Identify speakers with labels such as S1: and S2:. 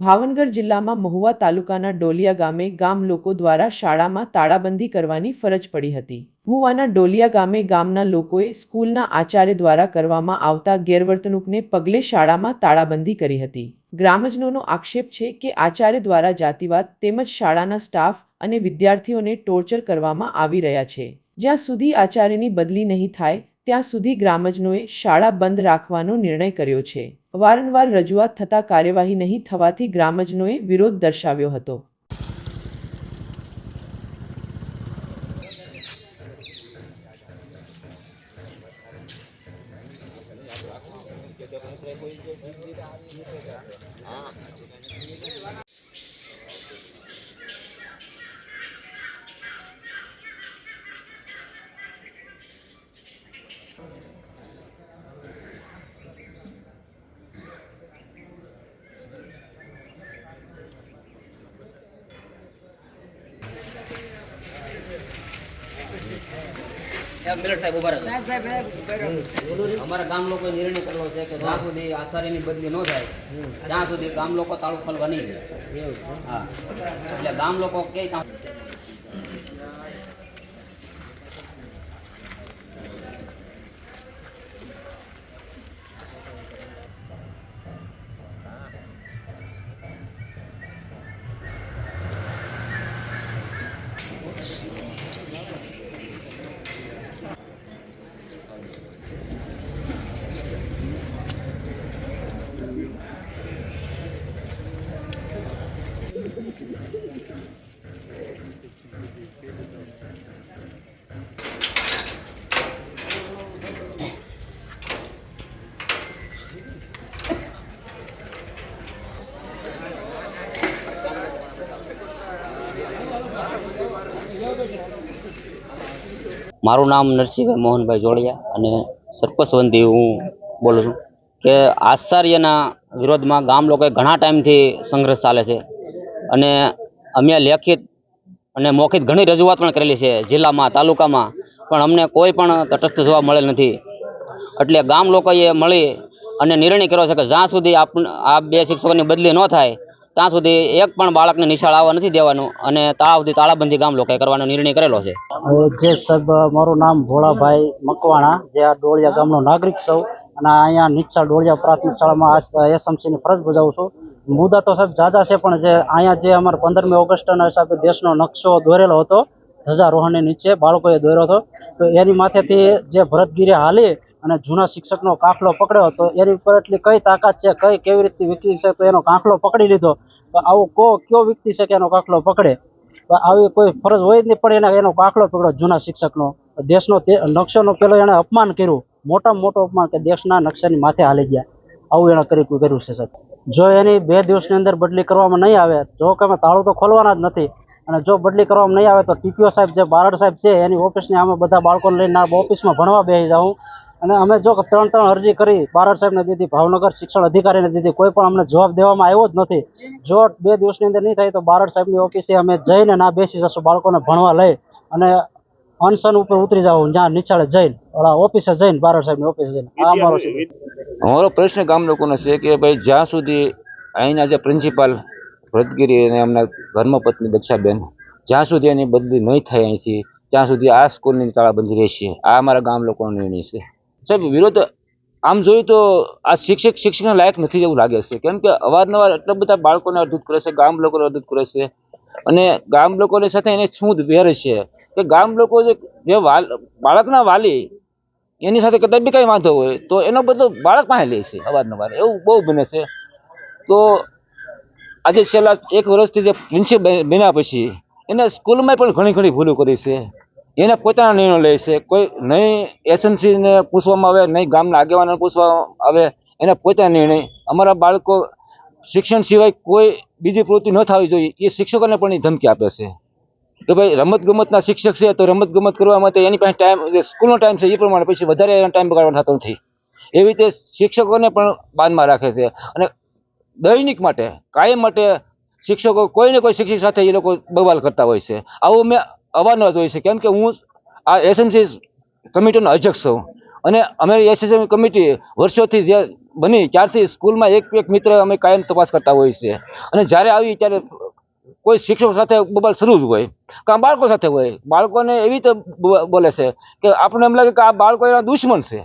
S1: ભાવનગર જિલ્લામાં મહુવા તાલુકાના ડોલિયા ગામે ગામ લોકો દ્વારા શાળામાં તાળાબંધી કરવાની ફરજ પડી હતી. મહુવાના ડોલિયા ગામે ગામના લોકોએ સ્કૂલના આચાર્ય દ્વારા કરવામાં આવતા ગેરવર્તણૂકને પગલે શાળામાં તાળાબંધી કરી હતી. ગ્રામજનોનો આક્ષેપ છે કે આચાર્ય દ્વારા જાતિવાદ તેમજ શાળાના સ્ટાફ અને વિદ્યાર્થીઓને ટોર્ચર કરવામાં આવી રહ્યા છે. જ્યાં સુધી આચાર્યની બદલી નહીં થાય ત્યાં સુધી ગ્રામજનોએ શાળા બંધ રાખવાનો નિર્ણય કર્યો છે. વારંવાર રજૂઆત થતાં કાર્યવાહી નહીં થવાથી ગ્રામજનોએ વિરોધ દર્શાવ્યો હતો.
S2: અમારા ગામ લોકો નિર્ણય કરવો છે કે જ્યાં સુધી આચાર્યની બદલી ન થાય ત્યાં સુધી ગામ લોકો તાળું ખોલવા નહીં. હા. એટલે ગામ લોકો કે મારું નામ નરસિંહભાઈ મોહનભાઈ જોડિયા અને સરપંચ વંતી હું બોલું છું કે આચાર્યના વિરોધમાં ગામ લોકોએ ઘણા ટાઈમથી સંઘર્ષ ચાલે છે અને અમે લેખિત અને મૌખિક ઘણી રજૂઆત પણ કરેલી છે જિલ્લામાં, તાલુકામાં, પણ અમને કોઈ પણ તટસ્થ જોવા મળેલ નથી. એટલે ગામ લોકોએ મળી અને નિર્ણય કર્યો છે કે જ્યાં સુધી આપ આ બે શિક્ષકોની બદલી ન થાય ત્યાં સુધી એક પણ બાળકને નિશાળ આવવા નથી દેવાનું અને ત્યાં સુધી તાળાબંધી ગામ લોકોએ કરવાનો નિર્ણય કરેલો છે.
S3: જે સાહેબ, મારું નામ ભોળાભાઈ મકવાણા જે આ ડોળિયા ગામનો નાગરિક સૌ અને અહીંયા નીચા ડોળિયા પ્રાથમિક શાળામાં એસએમસીની ફરજ બજાવું છું. મુદ્દા તો સાહેબ જાજા છે, પણ જે અહીંયા જે અમારે પંદરમી ઓગસ્ટના હિસાબે દેશનો નકશો દોરેલો હતો ધજારોહણની નીચે બાળકોએ દોર્યો હતો. તો એની માથેથી જે ભરતગીરી હાલી અને જૂના શિક્ષકનો કાફલો પકડ્યો તો એની ઉપર એટલી કઈ તાકાત છે, કઈ કેવી રીતની વ્યક્તિ છે, તો એનો કાફલો પકડી લીધો. તો આવો કો, કયો વ્યક્તિ છે કે એનો કાફલો પકડે? તો આવી કોઈ ફરજ હોય જ નહીં, પણ એને એનો કાફલો પકડ્યો જૂના શિક્ષકનો. દેશનો નકશાનો પેલો એણે અપમાન કર્યું. મોટામાં મોટો અપમાન કે દેશના નકશાની માથે હાલી ગયા. આવું એણે કરી કર્યું છે, સાહેબ? જો એની બે દિવસની અંદર બદલી કરવામાં નહીં આવે જો કે અમે તાળું તો ખોલવાના જ નથી, અને જો બદલી કરવામાં નહીં આવે, તો ટીપીઓ સાહેબ, જે બારડ સાહેબ છે, એની ઓફિસની અમે બધા બાળકોને લઈને ઓફિસમાં ભણવા બેસી જાઉં. અને અમે જો ત્રણ ત્રણ અરજી કરી, બારડ સાહેબને દીધી, ભાવનગર શિક્ષણ અધિકારીને દીધી, કોઈ પણ અમને જવાબ દેવામાં આવ્યો જ નથી. જો બે દિવસની અંદર નહીં થાય તો બારડ સાહેબની ઓફિસે અમે જઈને ના બેસી જશું, બાળકોને ભણવા લઈ અને અનશન ઉપર ઉતરી જાવ જ્યાં નીચાળે જઈને, ઓલા ઓફિસે જઈને, બારડ સાહેબની ઓફિસે જઈને. આ અમારો
S4: અમારો પ્રશ્ન ગામ લોકોનો છે કે ભાઈ, જ્યાં સુધી અહીંના જે પ્રિન્સિપાલ ભરતગીરી અને એમના ધર્મપત્ની દક્ષાબેન, જ્યાં સુધી એની બદલી નહીં થાય અહીંથી, ત્યાં સુધી આ સ્કૂલની તાળાબંધી રહેશે. આ અમારા ગામ લોકોનો નિર્ણય છે. સાહેબ, વિરોધ આમ જોઈએ તો આ શિક્ષક શિક્ષકને લાયક નથી એવું લાગે છે. કેમ કે અવારનવાર એટલા બધા બાળકોને અડધૂત કરે છે, ગામ લોકોને અડધૂત કરે છે. અને ગામ લોકોની સાથે એને શું વેર છે? કે ગામ લોકો જે જે બાળકના વાલી, એની સાથે કદાચ બી કાંઈ વાંધો હોય, તો એનો બધો બાળક પાસે લે છે અવારનવાર. એવું બહુ બને છે. તો આજે છેલ્લા એક વર્ષથી જે પ્રિન્સિપલ બન્યા પછી, એને સ્કૂલમાં પણ ઘણી ઘણી ભૂલો કરી છે. એને પોતાના નિર્ણય લે છે. કોઈ નહીં એસએમસીને પૂછવામાં આવે, નહીં ગામના આગેવાનોને પૂછવામાં આવે, એને પોતાના નિર્ણય. અમારા બાળકો શિક્ષણ સિવાય કોઈ બીજી પ્રવૃત્તિ ન થવી જોઈએ. એ શિક્ષકોને પણ એ ધમકી આપે છે. કે ભાઈ રમત ગમતના શિક્ષક છે તો રમત ગમત કરવા માટે એની પાસે ટાઈમ સ્કૂલનો ટાઈમ છે એ પ્રમાણે પછી વધારે એનો ટાઈમ બગાડવાનો થતો નથી. એવી રીતે શિક્ષકોને પણ બાનમાં રાખે છે. અને દૈનિક માટે, કાયમ માટે શિક્ષકો કોઈ ને કોઈ શિક્ષક સાથે એ લોકો બવાલ કરતા હોય છે. આવું મેં અવારનવાર જોઈ છે. કેમ કે હું આ એસએમસી કમિટીનો અધ્યક્ષ છું. અને અમે એસએસએમ કમિટી વર્ષોથી જે બની, ત્યારથી સ્કૂલમાં એક એક મિત્ર અમે કાયમ તપાસ કરતા હોઈએ છીએ. અને જ્યારે આવી, ત્યારે કોઈ શિક્ષકો સાથે બબાલ શરૂ જ હોય. કાં બાળકો સાથે હોય. બાળકોને એવી રીતે બોલે છે કે આપણને એમ લાગે કે આ બાળકો એના દુશ્મન છે.